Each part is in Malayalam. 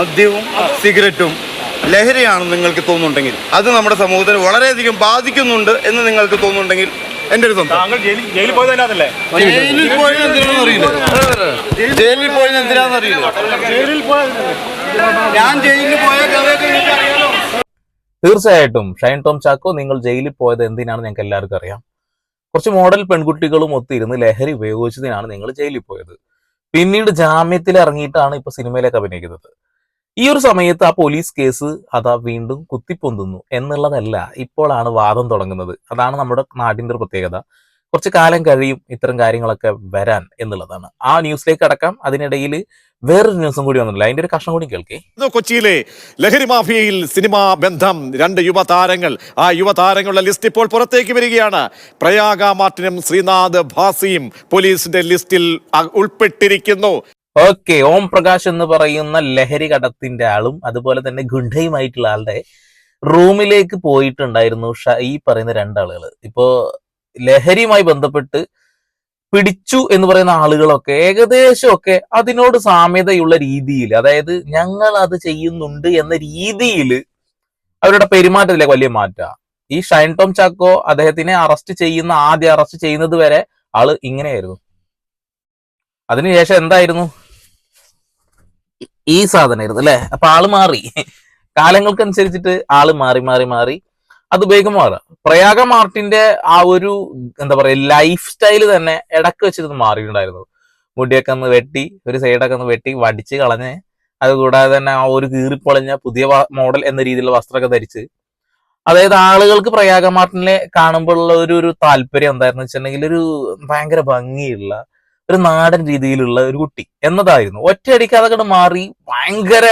മദ്യവും സിഗരറ്റും ലഹരിയാണെന്ന് നിങ്ങൾക്ക് തോന്നുന്നുണ്ടെങ്കിൽ അത് നമ്മുടെ സമൂഹത്തിന് വളരെയധികം ബാധിക്കുന്നുണ്ട് എന്ന് നിങ്ങൾക്ക് തോന്നുന്നുണ്ടെങ്കിൽ എന്റെ ഒരു താങ്കൾ ജയിലിൽ ജയിലിൽ പോയത് അതിനകത്തല്ലേ ജയിലിൽ പോയത് എന്തിനാണെന്ന് അറിയില്ല. ജയിലിൽ പോയത് എന്തിനാണെന്ന് അറിയില്ല. ജയിലിൽ പോയത് ഞാൻ ജയിലിൽ പോയ കഥയൊക്കെ നിങ്ങൾക്ക് അറിയാലോ തീർച്ചയായിട്ടും. ഷൈൻ ടോം ചാക്കോ നിങ്ങൾ ജയിലിൽ പോയത് എന്തിനാണ് ഞങ്ങൾക്ക് എല്ലാവർക്കും അറിയാം. കുറച്ച് മോഡൽ പെൺകുട്ടികളും ഒത്തിരുന്ന് ലഹരി ഉപയോഗിച്ചതിനാണ് നിങ്ങൾ ജയിലിൽ പോയത്. പിന്നീട് ജാമ്യത്തിൽ ഇറങ്ങിയിട്ടാണ് ഇപ്പൊ സിനിമയിലേക്ക് അഭിനയിക്കുന്നത്. ഈ ഒരു സമയത്ത് ആ പോലീസ് കേസ് അതാ വീണ്ടും കുത്തിപ്പൊന്തുന്നു എന്നുള്ളതല്ല ഇപ്പോഴാണ് വാദം തുടങ്ങുന്നത്. അതാണ് നമ്മുടെ നാടിന്റെ ഒരു പ്രത്യേകത. കുറച്ച് കാലം കഴിയും ഇത്തരം കാര്യങ്ങളൊക്കെ വരാൻ എന്നുള്ളതാണ്. ആ ന്യൂസിലേക്ക് അടക്കാം അതിനിടയിൽ വേറൊരു ന്യൂസും കൂടി വന്നിട്ടില്ല അതിന്റെ ഒരു കഷ്ണം കൂടി കേൾക്കേ. കൊച്ചിയിലെ ലഹരി മാഫിയയിൽ സിനിമാ ബന്ധം. രണ്ട് യുവതാരങ്ങൾ. ആ യുവതാരങ്ങളുടെ ലിസ്റ്റ് ഇപ്പോൾ പുറത്തേക്ക് വരികയാണ്. പ്രയാഗ മാർട്ടിനും ശ്രീനാഥ് ഭാസിയും പോലീസിന്റെ ലിസ്റ്റിൽ ഉൾപ്പെട്ടിരിക്കുന്നു. ഓക്കെ ഓം പ്രകാശ് എന്ന് പറയുന്ന ലഹരി കടത്തിന്റെ ആളും അതുപോലെ തന്നെ ഗുണ്ടയുമായിട്ടുള്ള ആളുടെ റൂമിലേക്ക് പോയിട്ടുണ്ടായിരുന്നു ഈ പറയുന്ന രണ്ടാളുകൾ. ഇപ്പോ ലഹരിയുമായി ബന്ധപ്പെട്ട് പിടിച്ചു എന്ന് പറയുന്ന ആളുകളൊക്കെ ഏകദേശമൊക്കെ അതിനോട് സാമ്യതയുള്ള രീതിയിൽ അതായത് ഞങ്ങൾ അത് ചെയ്യുന്നുണ്ട് എന്ന രീതിയിൽ അവരുടെ പെരുമാറ്റത്തിലേക്ക് വലിയ മാറ്റാ. ഈ ഷൈൻ ടോം ചാക്കോ അദ്ദേഹത്തിനെ അറസ്റ്റ് ചെയ്യുന്ന ആദ്യം അറസ്റ്റ് ചെയ്യുന്നത് വരെ ആൾ ഇങ്ങനെയായിരുന്നു. അതിനുശേഷം എന്തായിരുന്നു? ഈ- സാധനമായിരുന്നു അല്ലെ? അപ്പൊ ആൾ മാറി. കാലങ്ങൾക്കനുസരിച്ചിട്ട് ആൾ മാറി മാറി മാറി. അത് വേഗം മാറുക പ്രയാഗ മാർട്ടിന്റെ ആ ഒരു എന്താ പറയാ ലൈഫ് സ്റ്റൈൽ തന്നെ ഇടയ്ക്ക് വെച്ചിട്ട് മാറിയിട്ടുണ്ടായിരുന്നു. മുടിയൊക്കെ ഒന്ന് വെട്ടി ഒരു സൈഡൊക്കെ ഒന്ന് വെട്ടി വടിച്ച് കളഞ്ഞ് അതുകൂടാതെ തന്നെ ആ ഒരു കീറിപ്പൊളഞ്ഞ പുതിയ മോഡൽ എന്ന രീതിയിലുള്ള വസ്ത്രമൊക്കെ ധരിച്ച്. അതായത് ആളുകൾക്ക് പ്രയാഗ മാർട്ടിനെ കാണുമ്പോഴുള്ള ഒരു ഒരു താല്പര്യം എന്തായിരുന്നു വെച്ചിട്ടുണ്ടെങ്കിൽ ഒരു ഭയങ്കര ഭംഗിയുള്ള ഒരു നാടൻ രീതിയിലുള്ള ഒരു കുട്ടി എന്നതായിരുന്നു. ഒറ്റയടിക്ക് അതൊക്കെ മാറി ഭയങ്കര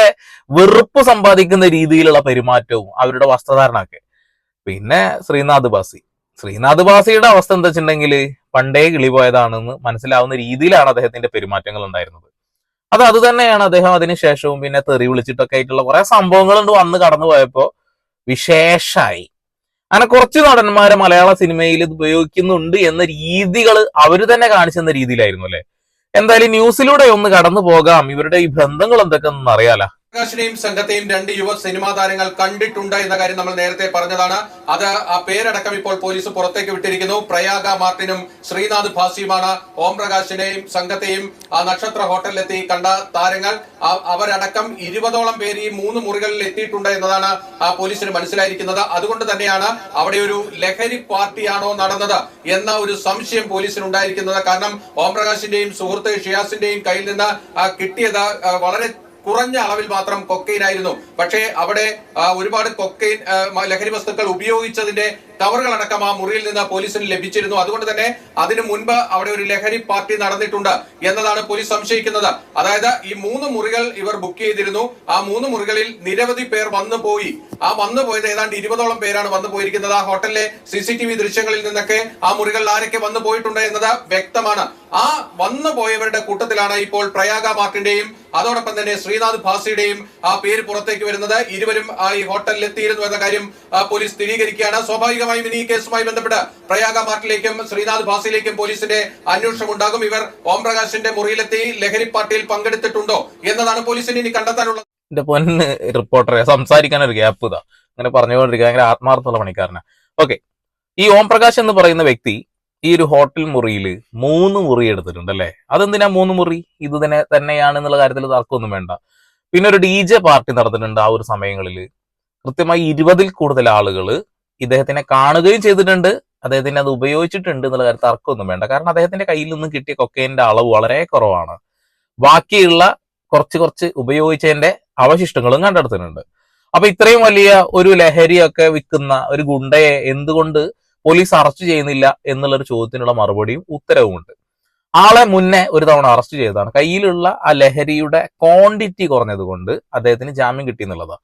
വെറുപ്പ് സമ്പാദിക്കുന്ന രീതിയിലുള്ള പെരുമാറ്റവും അവരുടെ വസ്ത്രധാരണമൊക്കെ. പിന്നെ ശ്രീനാഥ് ബാസി. ശ്രീനാഥ് ബാസിയുടെ അവസ്ഥ എന്താ വെച്ചിട്ടുണ്ടെങ്കിൽ പണ്ടേ കിളിപോയതാണെന്ന് മനസ്സിലാവുന്ന രീതിയിലാണ് അദ്ദേഹത്തിന്റെ പെരുമാറ്റങ്ങൾ ഉണ്ടായിരുന്നത്. അത് അത് തന്നെയാണ് അദ്ദേഹം അതിനുശേഷവും പിന്നെ തെറി വിളിച്ചിട്ടൊക്കെ ആയിട്ടുള്ള കുറെ സംഭവങ്ങളുണ്ട് വന്ന് കടന്നു പോയപ്പോ വിശേഷായി. അങ്ങനെ കുറച്ച് നടന്മാരെ മലയാള സിനിമയിൽ ഇത് ഉപയോഗിക്കുന്നുണ്ട് എന്ന രീതികൾ അവർ തന്നെ കാണിച്ചെന്ന രീതിയിലായിരുന്നു അല്ലെ? എന്തായാലും ന്യൂസിലൂടെ ഒന്ന് കടന്നു പോകാം. ഇവരുടെ ഈ ബന്ധങ്ങൾ എന്തൊക്കെ അറിയാലോ. പ്രകാശിനെയും സംഘത്തെയും രണ്ട് യുവ സിനിമാ താരങ്ങൾ കണ്ടിട്ടുണ്ട് എന്ന കാര്യം നമ്മൾ നേരത്തെ പറഞ്ഞതാണ്. അത് ആ പേരടക്കം ഇപ്പോൾ പോലീസ് പുറത്തേക്ക് വിട്ടിരിക്കുന്നു. പ്രയാഗ മാർട്ടിനും ശ്രീനാഥ് ഭാസിയുമാണ് ഓം പ്രകാശിനെയും സംഘത്തെയും ആ നക്ഷത്ര ഹോട്ടലിലെത്തി കണ്ട താരങ്ങൾ. അവരടക്കം ഇരുപതോളം പേര് ഈ മൂന്ന് മുറികളിൽ എത്തിയിട്ടുണ്ട് എന്നതാണ് ആ പോലീസിന് മനസ്സിലായിരിക്കുന്നത്. അതുകൊണ്ട് തന്നെയാണ് അവിടെ ഒരു ലഹരി പാർട്ടിയാണോ നടന്നത് എന്ന ഒരു സംശയം പോലീസിന് ഉണ്ടായിരിക്കുന്നത് കാരണം ഓം പ്രകാശിന്റെയും സുഹൃത്ത് ഷിയാസിന്റെയും കയ്യിൽ നിന്ന് കിട്ടിയത് വളരെ കുറഞ്ഞ അളവിൽ മാത്രം കൊക്കൈൻ ആയിരുന്നു. പക്ഷേ അവിടെ ഒരുപാട് കൊക്കൈൻ ലഹരി വസ്തുക്കൾ ഉപയോഗിച്ചതിന്റെ കവറുകൾ അടക്കം ആ മുറിയിൽ നിന്ന് പോലീസിന് ലഭിച്ചിരുന്നു. അതുകൊണ്ട് തന്നെ അതിനു മുൻപ് അവിടെ ഒരു ലഹരി പാർട്ടി നടന്നിട്ടുണ്ട് എന്നതാണ് പോലീസ് സംശയിക്കുന്നത്. അതായത് ഈ മൂന്ന് മുറികൾ ഇവർ ബുക്ക് ചെയ്തിരുന്നു. ആ മൂന്ന് മുറികളിൽ നിരവധി പേർ വന്നു പോയി. ആ വന്നു പോയത് ഏതാണ്ട് ഇരുപതോളം പേരാണ് വന്നു പോയിരിക്കുന്നത്. ആ ഹോട്ടലിലെ സി സി ടി വി ദൃശ്യങ്ങളിൽ നിന്നൊക്കെ ആ മുറികളിൽ ആരൊക്കെ വന്നു പോയിട്ടുണ്ട് എന്നത് വ്യക്തമാണ്. ആ വന്നു പോയവരുടെ കൂട്ടത്തിലാണ് ഇപ്പോൾ പ്രയാഗ മാർട്ടിന്റെയും അതോടൊപ്പം തന്നെ ശ്രീനാഥ് ഭാസിയുടെയും ആ പേര് പുറത്തേക്ക് വരുന്നത് ഇരുവരും ഈ ഹോട്ടലിൽ എത്തിയിരുന്നു എന്ന കാര്യം പോലീസ് സ്ഥിരീകരിക്കുകയാണ്. സ്വാഭാവികമായും ഇനി ഈ കേസുമായി ബന്ധപ്പെട്ട് പ്രയാഗ മാർട്ടിലേക്കും ശ്രീനാഥ് ഭാസിയിലേക്കും പോലീസിന്റെ അന്വേഷണം ഉണ്ടാകും. ഇവർ ഓംപ്രകാശിന്റെ മുറിയിലെത്തി ലഹരി പാർട്ടിയിൽ പങ്കെടുത്തിട്ടുണ്ടോ എന്നതാണ് പോലീസിന് ഇനി കണ്ടെത്താനുള്ളത്. എന്റെ പൊന്ന് റിപ്പോർട്ടറെ സംസാരിക്കാൻ ഒരു ഗ്യാപ്പ് ഇതാ. അങ്ങനെ പറഞ്ഞുകൊണ്ടിരിക്കുക ഭയങ്കര ആത്മാർത്ഥമുള്ള പണിക്കാരനാ. ഓക്കെ. ഈ ഓം പ്രകാശ് എന്ന് പറയുന്ന വ്യക്തി ഈ ഒരു ഹോട്ടൽ മുറിയിൽ മൂന്ന് മുറി എടുത്തിട്ടുണ്ട് അല്ലേ? അതെന്തിനാ മൂന്ന് മുറി? ഇത് തന്നെ തന്നെയാണ് എന്നുള്ള കാര്യത്തിൽ തർക്കമൊന്നും വേണ്ട. പിന്നെ ഒരു ഡി ജെ പാർട്ടി നടന്നിട്ടുണ്ട് ആ ഒരു സമയങ്ങളിൽ കൃത്യമായി ഇരുപതിൽ കൂടുതൽ ആളുകൾ ഇദ്ദേഹത്തിനെ കാണുകയും ചെയ്തിട്ടുണ്ട്. അദ്ദേഹത്തിന് അത് ഉപയോഗിച്ചിട്ടുണ്ട് എന്നുള്ള കാര്യത്തിൽ തർക്കമൊന്നും വേണ്ട. കാരണം അദ്ദേഹത്തിന്റെ കയ്യിൽ നിന്ന് കിട്ടിയ കൊക്കേന്റെ അളവ് വളരെ കുറവാണ്. ബാക്കിയുള്ള കുറച്ച് കുറച്ച് ഉപയോഗിച്ചതിന്റെ അവശിഷ്ടങ്ങളും കണ്ടെടുത്തിട്ടുണ്ട്. അപ്പൊ ഇത്രയും വലിയ ഒരു ലഹരിയൊക്കെ വിൽക്കുന്ന ഒരു ഗുണ്ടയെ എന്തുകൊണ്ട് പോലീസ് അറസ്റ്റ് ചെയ്യുന്നില്ല എന്നുള്ള ഒരു ചോദ്യത്തിനുള്ള മറുപടിയും ഉത്തരവുമുണ്ട്. ആളെ മുന്നേ ഒരു തവണ അറസ്റ്റ് ചെയ്തതാണ്. കയ്യിലുള്ള ആ ലഹരിയുടെ ക്വാണ്ടിറ്റി കുറഞ്ഞത് കൊണ്ട് അദ്ദേഹത്തിന് ജാമ്യം കിട്ടി എന്നുള്ളതാണ്.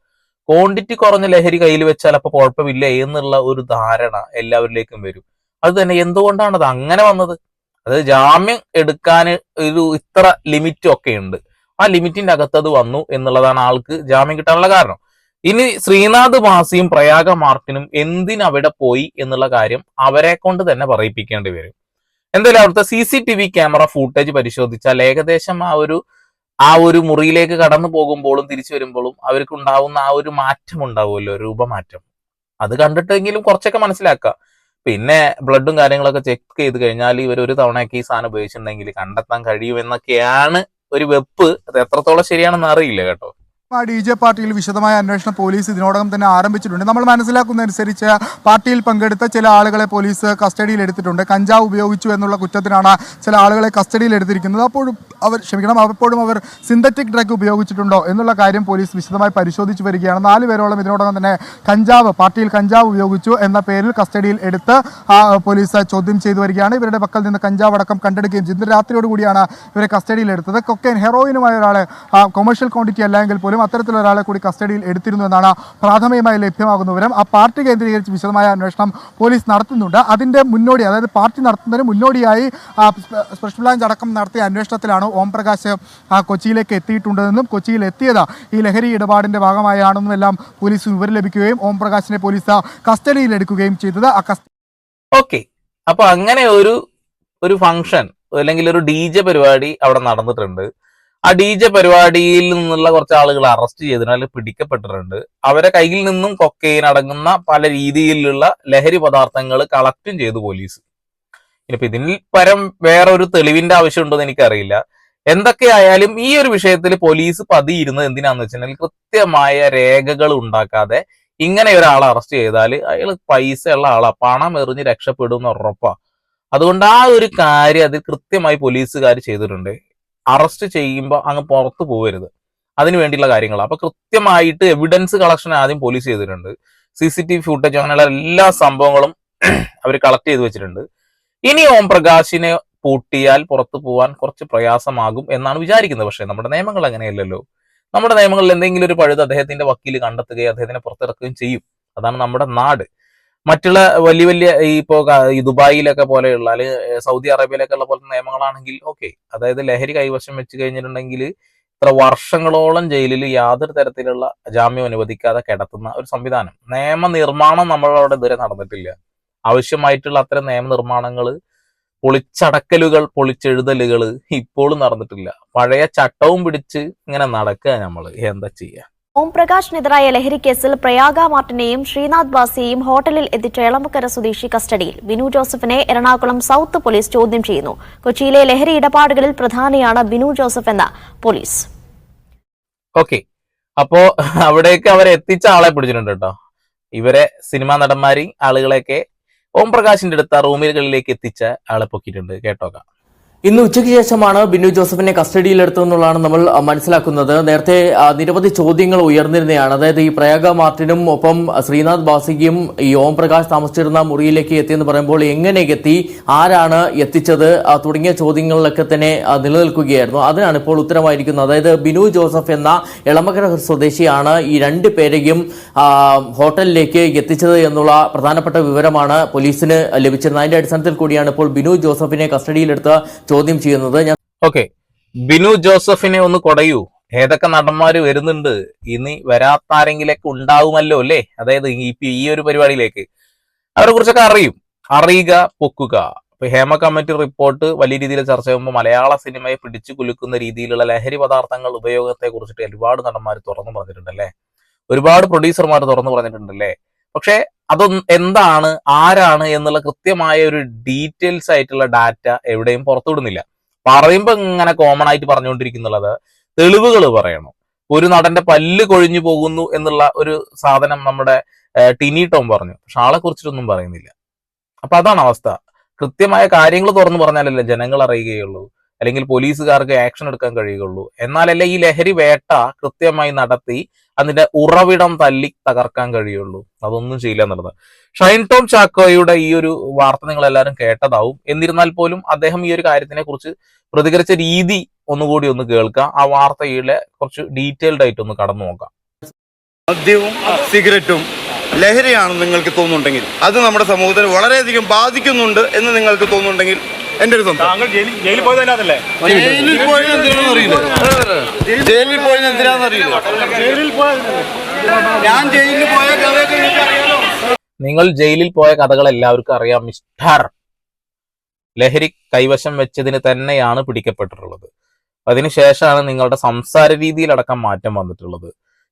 ക്വാണ്ടിറ്റി കുറഞ്ഞ ലഹരി കയ്യിൽ വെച്ചാൽ അപ്പൊ കുഴപ്പമില്ല എന്നുള്ള ഒരു ധാരണ എല്ലാവരിലേക്കും വരും. അത് തന്നെ എന്തുകൊണ്ടാണ് അത് അങ്ങനെ വന്നത്? അത് ജാമ്യം എടുക്കാൻ ഒരു ഇത്ര ലിമിറ്റും ഒക്കെ ഉണ്ട്. ആ ലിമിറ്റിന്റെ അകത്ത് അത് വന്നു എന്നുള്ളതാണ് ആൾക്ക് ജാമ്യം കിട്ടാനുള്ള കാരണം. ഇനി ശ്രീനാഥ് വാസിയും പ്രയാഗ മാർട്ടിനും എന്തിനവിടെ പോയി എന്നുള്ള കാര്യം അവരെ കൊണ്ട് തന്നെ പറയിപ്പിക്കേണ്ടി വരും. എന്തായാലും അവിടുത്തെ C C T V camera footage പരിശോധിച്ചാൽ ഏകദേശം ആ ഒരു ആ ഒരു മുറിയിലേക്ക് കടന്നു പോകുമ്പോഴും തിരിച്ചു വരുമ്പോഴും അവർക്ക് ഉണ്ടാവുന്ന ആ ഒരു മാറ്റം ഉണ്ടാവുമല്ലോ രൂപമാറ്റം. അത് കണ്ടിട്ടെങ്കിലും കുറച്ചൊക്കെ മനസ്സിലാക്കാം പിന്നെ ബ്ലഡും കാര്യങ്ങളൊക്കെ ചെക്ക് ചെയ്ത് കഴിഞ്ഞാൽ ഇവർ ഒരു തവണയൊക്കെ ഈ സാധനം ഉപയോഗിച്ചിട്ടുണ്ടെങ്കിൽ കണ്ടെത്താൻ കഴിയുമെന്നൊക്കെയാണ് ഒരു വെപ്പ്. അത് എത്രത്തോളം ശരിയാണെന്ന് അറിയില്ല കേട്ടോ. ആ ഡി ജെ പാർട്ടിയിൽ വിശദമായ അന്വേഷണം പോലീസ് ഇതിനോടകം തന്നെ ആരംഭിച്ചിട്ടുണ്ട്. നമ്മൾ മനസ്സിലാക്കുന്നതനുസരിച്ച് പാർട്ടിയിൽ പങ്കെടുത്ത ചില ആളുകളെ പോലീസ് കസ്റ്റഡിയിൽ എടുത്തിട്ടുണ്ട്. കഞ്ചാവ് ഉപയോഗിച്ചു എന്നുള്ള കുറ്റത്തിനാണ് ചില ആളുകളെ കസ്റ്റഡിയിൽ എടുത്തിരിക്കുന്നത്. അപ്പോഴും അവർ ക്ഷമിക്കണം അപ്പോഴും അവർ സിന്തറ്റിക് ഡ്രഗ് ഉപയോഗിച്ചിട്ടുണ്ടോ എന്നുള്ള കാര്യം പോലീസ് വിശദമായി പരിശോധിച്ചു വരികയാണ്. നാല് പേരോളം ഇതിനോടകം തന്നെ കഞ്ചാവ് പാർട്ടിയിൽ കഞ്ചാവ് ഉപയോഗിച്ചു എന്ന പേരിൽ കസ്റ്റഡിയിൽ എടുത്ത് പോലീസ് ചോദ്യം ചെയ്തു വരികയാണ്. ഇവരുടെ പക്കൽ നിന്ന് കഞ്ചാവ് അടക്കം കണ്ടെടുക്കുകയും ചെയ്തു. രാത്രിയോടുകൂടിയാണ് ഇവരെ കസ്റ്റഡിയിൽ എടുത്തത്. കൊക്കൈൻ ഹെറോയിനുമായ ഒരാളെ കൊമേഴ്ഷ്യൽ ക്വാണ്ടിറ്റി അല്ലെങ്കിൽ പോലും അത്തരത്തിലുള്ള ഒരാളെ കൂടി കസ്റ്റഡിയിൽ എടുത്തിരുന്നു എന്നാണ് പ്രാഥമികമായി ലഭ്യമാകുന്ന വിവരം. ആ പാർട്ടി കേന്ദ്രീകരിച്ച് വിശദമായ അന്വേഷണം പോലീസ് നടത്തുന്നുണ്ട്. അതിന്റെ മുന്നോടി അതായത് പാർട്ടി നടത്തുന്നതിന് മുന്നോടിയായി സ്പെഷ്യൽ ബ്രാഞ്ച് അടക്കം നടത്തിയ അന്വേഷണത്തിലാണ് ഓം പ്രകാശ് കൊച്ചിയിലേക്ക് എത്തിയിട്ടുണ്ടെന്നും കൊച്ചിയിൽ എത്തിയത് ഈ ലഹരി ഇടപാടിന്റെ ഭാഗമായാണെന്നും എല്ലാം പോലീസ് വിവരം ലഭിക്കുകയും ഓം പ്രകാശിനെ പോലീസ് കസ്റ്റഡിയിൽ എടുക്കുകയും ചെയ്തത്. ആ ഓക്കെ. അപ്പൊ അങ്ങനെ ഒരു ഒരു ഫംഗ്ഷൻ അല്ലെങ്കിൽ ഒരു ഡി ജെ പരിപാടി അവിടെ നടന്നിട്ടുണ്ട്. ആ ഡി ജെ പരിപാടിയിൽ നിന്നുള്ള കുറച്ച് ആളുകൾ അറസ്റ്റ് ചെയ്തതിനാൽ പിടിക്കപ്പെട്ടിട്ടുണ്ട്. അവരെ കയ്യിൽ നിന്നും കൊക്കൈൻ അടങ്ങുന്ന പല രീതിയിലുള്ള ലഹരി പദാർത്ഥങ്ങൾ കളക്റ്റും ചെയ്തു പോലീസ്. ഇനിയിപ്പോ ഇതിൽ പരം വേറെ ഒരു തെളിവിന്റെ ആവശ്യമുണ്ടോ എന്ന് എനിക്കറിയില്ല. എന്തൊക്കെയായാലും ഈ ഒരു വിഷയത്തിൽ പോലീസ് പതിയിരുന്നത് എന്തിനാന്ന് വെച്ചാൽ കൃത്യമായ രേഖകൾ ഉണ്ടാക്കാതെ ഇങ്ങനെ ഒരാളെ അറസ്റ്റ് ചെയ്താൽ അയാൾ പൈസ ഉള്ള ആളാ പണം എറിഞ്ഞ് രക്ഷപ്പെടും എന്ന് ഉറപ്പാ. അതുകൊണ്ട് ആ ഒരു കാര്യം അതിൽ കൃത്യമായി പോലീസുകാർ ചെയ്തിട്ടുണ്ട്. അറസ്റ്റ് ചെയ്യുമ്പോൾ അങ്ങ് പുറത്തു പോകരുത് അതിന് വേണ്ടിയുള്ള കാര്യങ്ങളാണ് അപ്പൊ കൃത്യമായിട്ട് എവിഡൻസ് കളക്ഷൻ ആദ്യം പോലീസ് ചെയ്തിട്ടുണ്ട്. C C T V footage അങ്ങനെയുള്ള എല്ലാ സംഭവങ്ങളും അവർ കളക്ട് ചെയ്ത് വെച്ചിട്ടുണ്ട്. ഇനി ഓം പ്രകാശിനെ പൂട്ടിയാൽ പുറത്തു പോകാൻ കുറച്ച് പ്രയാസമാകും എന്നാണ് വിചാരിക്കുന്നത്. പക്ഷേ നമ്മുടെ നിയമങ്ങൾ അങ്ങനെയല്ലല്ലോ. നമ്മുടെ നിയമങ്ങളിൽ എന്തെങ്കിലും ഒരു പഴുത് അദ്ദേഹത്തിന്റെ വക്കീൽ കണ്ടെത്തുകയും അദ്ദേഹത്തിനെ പുറത്തിറക്കുകയും ചെയ്യും. അതാണ് നമ്മുടെ നാട്. മറ്റുള്ള വലിയ വലിയ ഈ ഇപ്പോ ദുബായിലൊക്കെ പോലെയുള്ള അല്ലെങ്കിൽ സൗദി അറേബ്യയിലൊക്കെ ഉള്ള പോലത്തെ നിയമങ്ങളാണെങ്കിൽ ഓക്കെ. അതായത് ലഹരി കൈവശം വെച്ച് കഴിഞ്ഞിട്ടുണ്ടെങ്കിൽ ഇത്ര വർഷങ്ങളോളം ജയിലിൽ യാതൊരു തരത്തിലുള്ള ജാമ്യം അനുവദിക്കാതെ കിടത്തുന്ന ഒരു സംവിധാനം. നിയമനിർമ്മാണം നമ്മളവിടെ ഇതുവരെ നടന്നിട്ടില്ല. ആവശ്യമായിട്ടുള്ള അത്തരം നിയമനിർമ്മാണങ്ങൾ പൊളിച്ചടക്കലുകൾ പൊളിച്ചെഴുതലുകൾ ഇപ്പോഴും നടന്നിട്ടില്ല. പഴയ ചട്ടവും പിടിച്ച് ഇങ്ങനെ നടക്കുക നമ്മൾ. എന്താ ചെയ്യുക? ഓം പ്രകാശിനെതിരായ ലഹരിക്കേസിൽ പ്രയാഗ മാർട്ടിനെയും ശ്രീനാഥ് ബാസിയെയും ഹോട്ടലിൽ എത്തിച്ച എളമക്കര സ്വദേശി കസ്റ്റഡിയിൽ. ബിനു ജോസഫിനെ എറണാകുളം സൌത്ത് പോലീസ് ചോദ്യം ചെയ്യുന്നു. കൊച്ചിയിലെ ലഹരി ഇടപാടുകളിൽ പ്രധാനിയാണ് ബിനു ജോസഫ് എന്ന പോലീസ്. ഓക്കെ. അപ്പോ അവിടേക്ക് അവരെ എത്തിച്ച ആളെ പിടിച്ചിട്ടുണ്ട് കേട്ടോ. ഇവരെ സിനിമാ നടന്മാരി ആളുകളെയൊക്കെ ഓം പ്രകാശിന്റെ അടുത്ത റൂമുകളിലേക്ക് എത്തിച്ച ആളെ പൊക്കിയിട്ടുണ്ട്. കേട്ടോക്കാം. ഇന്ന് ഉച്ചയ്ക്ക് ശേഷമാണ് ബിനു ജോസഫിനെ കസ്റ്റഡിയിലെടുത്തതെന്നുള്ളതാണ് നമ്മൾ മനസ്സിലാക്കുന്നത്. നേരത്തെ നിരവധി ചോദ്യങ്ങൾ ഉയർന്നിരുന്നതാണ്. അതായത് ഈ പ്രയാഗ മാർട്ടിനും ഒപ്പം ശ്രീനാഥ് ബാസിക്കും ഈ ഓം പ്രകാശ് താമസിച്ചിരുന്ന മുറിയിലേക്ക് എത്തിയെന്ന് പറയുമ്പോൾ എങ്ങനെ എത്തി ആരാണ് എത്തിച്ചത് തുടങ്ങിയ ചോദ്യങ്ങളിലൊക്കെ തന്നെ നിലനിൽക്കുകയായിരുന്നു. അതിനാണ് ഇപ്പോൾ ഉത്തരമായിരിക്കുന്നത്. അതായത് ബിനു ജോസഫ് എന്ന എളമകര സ്വദേശിയാണ് ഈ രണ്ട് പേരെയും ഹോട്ടലിലേക്ക് എത്തിച്ചത് എന്നുള്ള പ്രധാനപ്പെട്ട വിവരമാണ് പോലീസിന് ലഭിച്ചിരുന്നത്. അതിന്റെ അടിസ്ഥാനത്തിൽ കൂടിയാണ് ഇപ്പോൾ ബിനു ജോസഫിനെ കസ്റ്റഡിയിലെടുത്ത് ചോദ്യം ചെയ്യുന്നത് ഞാൻ ഓക്കെ ബിനു ജോസഫിനെ ഒന്ന് കൊടയൂ. ഏതൊക്കെ നടന്മാര് വരുന്നുണ്ട്? ഇനി വരാത്ത ആരെങ്കിലൊക്കെ ഉണ്ടാവുമല്ലോ അല്ലേ? അതായത് ഈ ഒരു പരിപാടിയിലേക്ക്. അവരെ കുറിച്ചൊക്കെ അറിയും. അറിയുക പൊക്കുക. ഇപ്പൊ ഹേമ കമ്മിറ്റി റിപ്പോർട്ട് വലിയ രീതിയിൽ ചർച്ച ചെയ്യുമ്പോൾ മലയാള സിനിമയെ പിടിച്ചു കുലുക്കുന്ന രീതിയിലുള്ള ലഹരി പദാർത്ഥങ്ങൾ ഉപയോഗത്തെ കുറിച്ചിട്ട് ഒരുപാട് നടന്മാർ തുറന്നു പറഞ്ഞിട്ടുണ്ടല്ലേ? ഒരുപാട് പ്രൊഡ്യൂസർമാർ തുറന്നു പറഞ്ഞിട്ടുണ്ടല്ലേ? പക്ഷെ അതൊന്നും എന്താണ് ആരാണ് എന്നുള്ള കൃത്യമായ ഒരു ഡീറ്റെയിൽസ് ആയിട്ടുള്ള ഡാറ്റ എവിടെയും പുറത്തുവിടുന്നില്ല. പറയുമ്പോൾ ഇങ്ങനെ കോമൺ ആയിട്ട് പറഞ്ഞുകൊണ്ടിരിക്കുന്നുള്ളത് തെളിവുകൾ പറയണം. ഒരു നടന്റെ പല്ല് കൊഴിഞ്ഞു പോകുന്നു എന്നുള്ള ഒരു സാധനം നമ്മുടെ ടിനി ടോം പറഞ്ഞു. പക്ഷെ ആളെ കുറിച്ചിട്ടൊന്നും പറയുന്നില്ല. അപ്പൊ അതാണ് അവസ്ഥ. കൃത്യമായ കാര്യങ്ങൾ തുറന്നു പറഞ്ഞാലല്ലേ ജനങ്ങൾ അറിയുകയുള്ളൂ. അല്ലെങ്കിൽ പോലീസുകാർക്ക് ആക്ഷൻ എടുക്കാൻ കഴിയുകയുള്ളൂ. എന്നാലല്ലേ ഈ ലഹരി വേട്ട കൃത്യമായി നടത്തി അതിന്റെ ഉറവിടം തല്ലി തകർക്കാൻ കഴിയുള്ളൂ. അതൊന്നും ചെയ്യില്ല എന്നുള്ളത്. ഷൈൻ ടോം ചാക്കോയുടെ ഈ ഒരു വാർത്ത നിങ്ങൾ എല്ലാവരും കേട്ടതാവും. എന്നിരുന്നാൽ പോലും അദ്ദേഹം ഈ ഒരു കാര്യത്തിനെ കുറിച്ച് പ്രതികരിച്ച രീതി ഒന്നുകൂടി ഒന്ന് കേൾക്കാം. ആ വാർത്തയിലെ കുറച്ച് ഡീറ്റെയിൽഡ് ആയിട്ട് ഒന്ന് കടന്നു നോക്കാം. മദ്യവും സിഗരറ്റും ലഹരിയാണെന്ന് നിങ്ങൾക്ക് തോന്നുന്നുണ്ടെങ്കിൽ അത് നമ്മുടെ സമൂഹത്തിൽ വളരെയധികം ബാധിക്കുന്നുണ്ട് എന്ന് നിങ്ങൾക്ക് തോന്നുന്നുണ്ടെങ്കിൽ എന്റെ ഒരു സ്വന്തം ജയിലിൽ പോയത് അതിനകത്തല്ലേ ജയിലിൽ പോയത് എന്തിനാണെന്ന് അറിയില്ല. ജയിലിൽ പോയത് എന്തിനാണെന്ന് അറിയില്ല. ജയിലിൽ പോയത് ഞാൻ ജയിലിൽ പോയ കഥയൊക്കെ നിങ്ങൾ ജയിലിൽ പോയ കഥകൾ എല്ലാവർക്കും അറിയാം മിസ്റ്റർ. ലഹരി കൈവശം വെച്ചതിന് തന്നെയാണ് പിടിക്കപ്പെട്ടിട്ടുള്ളത്. അതിനുശേഷമാണ് നിങ്ങളുടെ സംസാര രീതിയിലടക്കം മാറ്റം വന്നിട്ടുള്ളത്.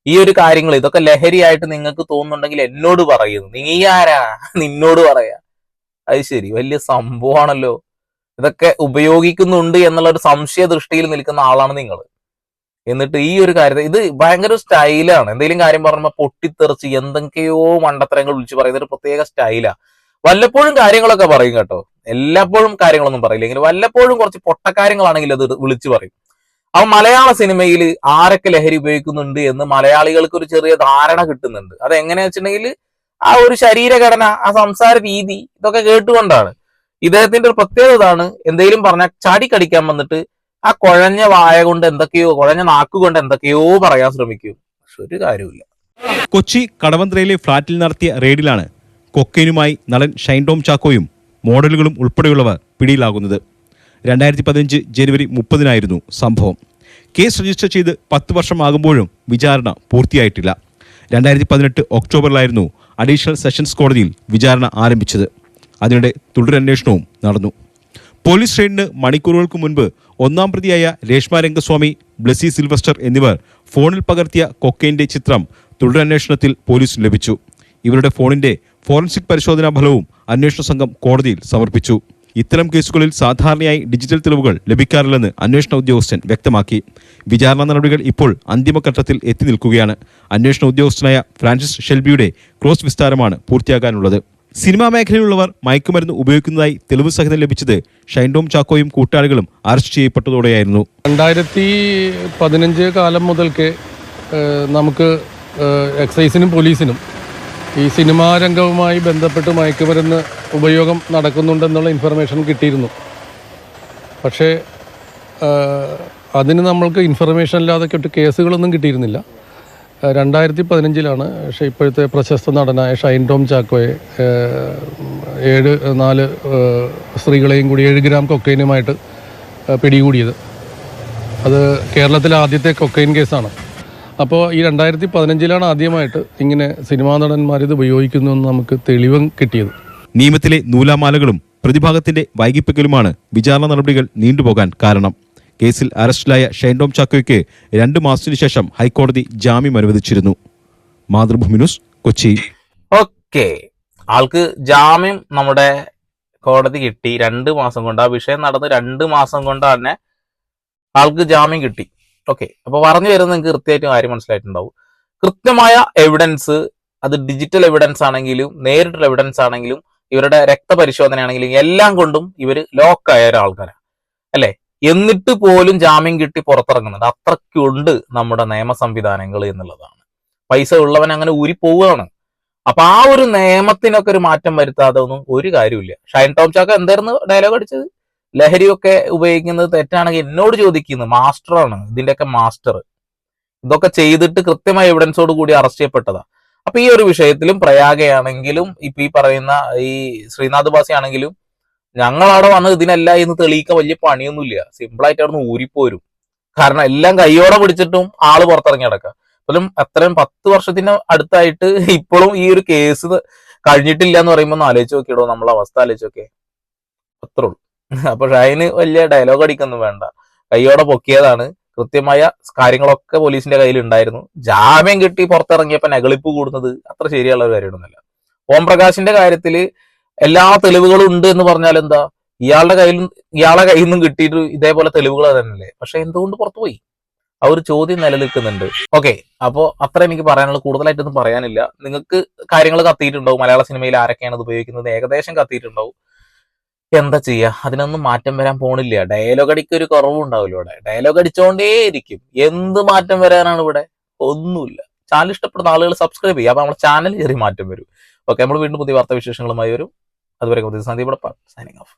ഈ ഒരു കാര്യങ്ങൾ ഇതൊക്കെ ലഹരിയായിട്ട് നിങ്ങൾക്ക് തോന്നുന്നുണ്ടെങ്കിൽ എന്നോട് പറയുന്നു. നീ ആരാ? നിന്നോട് പറയാ. അത് ശരി വലിയ സംഭവമാണല്ലോ. ഇതൊക്കെ ഉപയോഗിക്കുന്നുണ്ട് എന്നുള്ള ഒരു സംശയ ദൃഷ്ടിയിൽ നിൽക്കുന്ന ആളാണ് നിങ്ങൾ എന്നിട്ട് ഈ ഒരു കാര്യത്തെ ഇത് ഭയങ്കര സ്റ്റൈലാണ്. എന്തെങ്കിലും കാര്യം പറയുമ്പോൾ പൊട്ടിത്തെറിച്ച് എന്തൊക്കെയോ മണ്ടത്തരങ്ങൾ വിളിച്ച് പറയുന്ന ഒരു പ്രത്യേക സ്റ്റൈലാ. വല്ലപ്പോഴും കാര്യങ്ങളൊക്കെ പറയും കേട്ടോ. എല്ലാപ്പോഴും കാര്യങ്ങളൊന്നും പറയില്ലെങ്കിലും വല്ലപ്പോഴും കുറച്ച് പൊട്ടക്കാര്യങ്ങളാണെങ്കിൽ അത് വിളിച്ചു പറയും. അപ്പൊ മലയാള സിനിമയിൽ ആരൊക്കെ ലഹരി ഉപയോഗിക്കുന്നുണ്ട് എന്ന് മലയാളികൾക്ക് ഒരു ചെറിയ ധാരണ കിട്ടുന്നുണ്ട്. അത് എങ്ങനെയാ വെച്ചിട്ടുണ്ടെങ്കിൽ ആ ഒരു ശരീരഘടന ആ സംസാര രീതി ഇതൊക്കെ കേട്ടുകൊണ്ടാണ്. ഇദ്ദേഹത്തിന്റെ ഒരു പ്രത്യേകത ഇതാണ്. എന്തെങ്കിലും പറഞ്ഞാൽ ചാടിക്കടിക്കാൻ വന്നിട്ട് ആ കുഴഞ്ഞ വായ കൊണ്ട് എന്തൊക്കെയോ കുഴഞ്ഞ നാക്കുകൊണ്ട് എന്തൊക്കെയോ പറയാൻ ശ്രമിക്കും. പക്ഷെ ഒരു കാര്യമില്ല കൊച്ചി കടവന്ത്രയിലെ ഫ്ളാറ്റിൽ നടത്തിയ റെയ്ഡിലാണ് കൊക്കൈനുമായി നടൻ ഷൈൻ ടോം ചാക്കോയും മോഡലുകളും ഉൾപ്പെടെയുള്ളവർ പിടിയിലാകുന്നത്. രണ്ടായിരത്തി പതിനഞ്ച് ജനുവരി മുപ്പതിനായിരുന്നു സംഭവം. കേസ് രജിസ്റ്റർ ചെയ്ത് പത്ത് വർഷമാകുമ്പോഴും വിചാരണ പൂർത്തിയായിട്ടില്ല. രണ്ടായിരത്തി പതിനെട്ട് ഒക്ടോബറിലായിരുന്നു അഡീഷണൽ സെഷൻസ് കോടതിയിൽ വിചാരണ ആരംഭിച്ചത്. അതിനിടെ തുടരന്വേഷണവും നടന്നു. പോലീസ് സ്റ്റേഷന് മണിക്കൂറുകൾക്ക് മുൻപ് ഒന്നാം പ്രതിയായ രേഷ്മ രംഗസ്വാമി ബ്ലസി സിൽവസ്റ്റർ എന്നിവർ ഫോണിൽ പകർത്തിയ കൊക്കൈന്റെ ചിത്രം തുടരന്വേഷണത്തിൽ പോലീസിന് ലഭിച്ചു. ഇവരുടെ ഫോണിന്റെ ഫോറൻസിക് പരിശോധനാ ഫലവും അന്വേഷണ സംഘം കോടതിയിൽ സമർപ്പിച്ചു. ഇത്തരം കേസുകളിൽ സാധാരണയായി ഡിജിറ്റൽ തെളിവുകൾ ലഭിക്കാറില്ലെന്ന് അന്വേഷണ ഉദ്യോഗസ്ഥൻ വ്യക്തമാക്കി. വിചാരണ നടപടികൾ ഇപ്പോൾ അന്തിമഘട്ടത്തിൽ എത്തി നിൽക്കുകയാണ്. അന്വേഷണ ഉദ്യോഗസ്ഥനായ ഫ്രാൻസിസ് ഷെൽബിയുടെ ക്രോസ് വിസ്താരമാണ് പൂർത്തിയാകാനുള്ളത്. സിനിമാ മേഖലയിലുള്ളവർ മയക്കുമരുന്ന് ഉപയോഗിക്കുന്നതായി തെളിവ് സഹിതം ലഭിച്ചത് ഷൈൻഡോം ചാക്കോയും കൂട്ടാളികളും അറസ്റ്റ് ചെയ്യപ്പെട്ടതോടെയായിരുന്നു. രണ്ടായിരത്തി പതിനഞ്ച് കാലം മുതൽക്ക് നമുക്ക് എക്സൈസിനും പോലീസിനും ഈ സിനിമാ രംഗവുമായി ബന്ധപ്പെട്ട് മയക്കുമരുന്ന് ഉപയോഗം നടക്കുന്നുണ്ടെന്നുള്ള ഇൻഫർമേഷൻ കിട്ടിയിരുന്നു. പക്ഷേ അതിന് നമ്മൾക്ക് ഇൻഫർമേഷൻ ഇല്ലാതെ കേസുകളൊന്നും കിട്ടിയിരുന്നില്ല. രണ്ടായിരത്തി പതിനഞ്ചിലാണ് പക്ഷേ ഇപ്പോഴത്തെ പ്രശസ്ത നടനായ ഷൈൻ ടോം ചാക്കോയെ ഏഴ് നാല് സ്ത്രീകളെയും കൂടി ഏഴ് ഗ്രാം കൊക്കൈനുമായിട്ട് പിടികൂടിയത്. അത് കേരളത്തിലെ ആദ്യത്തെ കൊക്കൈൻ കേസാണ്. അപ്പോൾ ഈ രണ്ടായിരത്തി പതിനഞ്ചിലാണ് ആദ്യമായിട്ട് ഇങ്ങനെ സിനിമാ നടന്മാർ ഇത് ഉപയോഗിക്കുന്നു എന്ന് നമുക്ക് തെളിവ് കിട്ടിയത്. നിയമത്തിലെ നൂലാമാലകളും പ്രതിഭാഗത്തിന്റെ വൈകിപ്പിക്കലുമാണ് വിചാരണ നടപടികൾ നീണ്ടുപോകാൻ കാരണം. കേസിൽ അറസ്റ്റിലായ ഷൈൻഡോം ചാക്കോയ്ക്ക് രണ്ടു മാസത്തിനു ശേഷം ഹൈക്കോടതി ജാമ്യം അനുവദിച്ചിരുന്നു. മാതൃഭൂമി ന്യൂസ് കൊച്ചി. ഓക്കെ. ആൾക്ക് ജാമ്യം നമ്മുടെ കോടതി കിട്ടി. രണ്ട് മാസം കൊണ്ട് ആ വിഷയം നടന്ന് രണ്ട് മാസം കൊണ്ട് തന്നെ ആൾക്ക് ജാമ്യം കിട്ടി. ഓക്കെ. അപ്പൊ പറഞ്ഞു വരുന്നത് നിങ്ങൾക്ക് കൃത്യമായിട്ടും കാര്യം മനസ്സിലായിട്ടുണ്ടാവും. കൃത്യമായ എവിഡൻസ് അത് ഡിജിറ്റൽ എവിഡൻസ് ആണെങ്കിലും നേരിട്ടുള്ള എവിഡൻസ് ആണെങ്കിലും ഇവരുടെ രക്തപരിശോധന ആണെങ്കിലും എല്ലാം കൊണ്ടും ഇവർ ലോക്കായ ഒരാൾക്കാരാണ് അല്ലെ? എന്നിട്ട് പോലും ജാമ്യം കിട്ടി പുറത്തിറങ്ങുന്നുണ്ട് അത്രയ്ക്കുണ്ട് നമ്മുടെ നിയമ സംവിധാനങ്ങൾ എന്നുള്ളതാണ്. പൈസ ഉള്ളവൻ അങ്ങനെ ഊരി പോവുകയാണ്. അപ്പൊ ആ ഒരു നിയമത്തിനൊക്കെ ഒരു മാറ്റം വരുത്താതെ ഒന്നും ഒരു കാര്യമില്ല ഷൈൻ ടോം ചാക്ക എന്തായിരുന്നു ഡയലോഗ് അടിച്ചത്? ലഹരിയൊക്കെ ഉപയോഗിക്കുന്നത് തെറ്റാണെങ്കിൽ എന്നോട് ചോദിക്കുന്നു. മാസ്റ്ററാണ്. ഇതിന്റെയൊക്കെ മാസ്റ്റർ. ഇതൊക്കെ ചെയ്തിട്ട് കൃത്യമായ എവിഡൻസോട് കൂടി അറസ്റ്റ് ചെയ്യപ്പെട്ടതാ. അപ്പൊ ഈ ഒരു വിഷയത്തിലും പ്രയാഗയാണെങ്കിലും ഇപ്പൊ ഈ പറയുന്ന ഈ ശ്രീനാഥ് ബാസി ആണെങ്കിലും ഞങ്ങൾ അവിടെ വന്ന് ഇതിനല്ല എന്ന് തെളിയിക്കാൻ വലിയ പണിയൊന്നുമില്ല. സിമ്പിൾ ആയിട്ട് അവിടെ നിന്ന് ഊരിപ്പോരും. കാരണം എല്ലാം കൈയോടെ പിടിച്ചിട്ടും ആൾ പുറത്തിറങ്ങി കിടക്കുക പോലും അത്രയും പത്ത് വർഷത്തിന് അടുത്തായിട്ട് ഇപ്പോഴും ഈ ഒരു കേസ് കഴിഞ്ഞിട്ടില്ല എന്ന് പറയുമ്പോൾ ഒന്ന് ആലോചിച്ച് നോക്കിയിടോ. നമ്മളെ അവസ്ഥ ആലോചിച്ച് നോക്കേ അത്രേ ഉള്ളൂ. അപ്പൊ ഷൈന് വലിയ ഡയലോഗ് അടിക്കൊന്നും വേണ്ട. കൈയോടെ പൊക്കിയതാണ്. കൃത്യമായ കാര്യങ്ങളൊക്കെ പോലീസിന്റെ കയ്യിൽ ഉണ്ടായിരുന്നു ജാമ്യം കിട്ടി പുറത്തിറങ്ങിയപ്പോ നെഗളിപ്പ് കൂടുന്നത് അത്ര ശരിയുള്ള ഒരു കാര്യമൊന്നുമല്ല. ഓം പ്രകാശിന്റെ കാര്യത്തിൽ എല്ലാ തെളിവുകളും ഉണ്ട് എന്ന് പറഞ്ഞാൽ എന്താ? ഇയാളുടെ കയ്യിൽ ഇയാളെ കയ്യിൽ നിന്നും കിട്ടിയിട്ട് ഇതേപോലെ തെളിവുകൾ തന്നെയല്ലേ? പക്ഷെ എന്തുകൊണ്ട് പുറത്തുപോയി ആ ഒരു ചോദ്യം നിലനിൽക്കുന്നുണ്ട്. ഓക്കെ അപ്പോ അത്ര എനിക്ക് പറയാനുള്ള. കൂടുതലായിട്ടൊന്നും പറയാനില്ല. നിങ്ങൾക്ക് കാര്യങ്ങൾ കത്തിയിട്ടുണ്ടാവും. മലയാള സിനിമയിൽ ആരൊക്കെയാണ് അത് ഉപയോഗിക്കുന്നത്? ഏകദേശം കത്തിയിട്ടുണ്ടാവും. എന്താ ചെയ്യാ? അതിനൊന്നും മാറ്റം വരാൻ പോണില്ല. ഡയലോഗ് അടിക്ക് ഒരു കുറവും ഉണ്ടാവില്ല ഇവിടെ. ഡയലോഗ് അടിച്ചോണ്ടേ ഇരിക്കും എന്ത് മാറ്റം വരാനാണ് ഇവിടെ? ഒന്നുമില്ല. ചാനൽ ഇഷ്ടപ്പെടുന്ന ആളുകൾ സബ്സ്ക്രൈബ് ചെയ്യുക. അപ്പൊ നമ്മുടെ ചാനൽ ചെറിയ മാറ്റം വരും. ഓക്കെ നമ്മൾ വീണ്ടും പുതിയ വാർത്താ വിശേഷങ്ങളുമായി വരും. അതുവരെ സന്ദീപ് സൈനിങ് ഓഫ്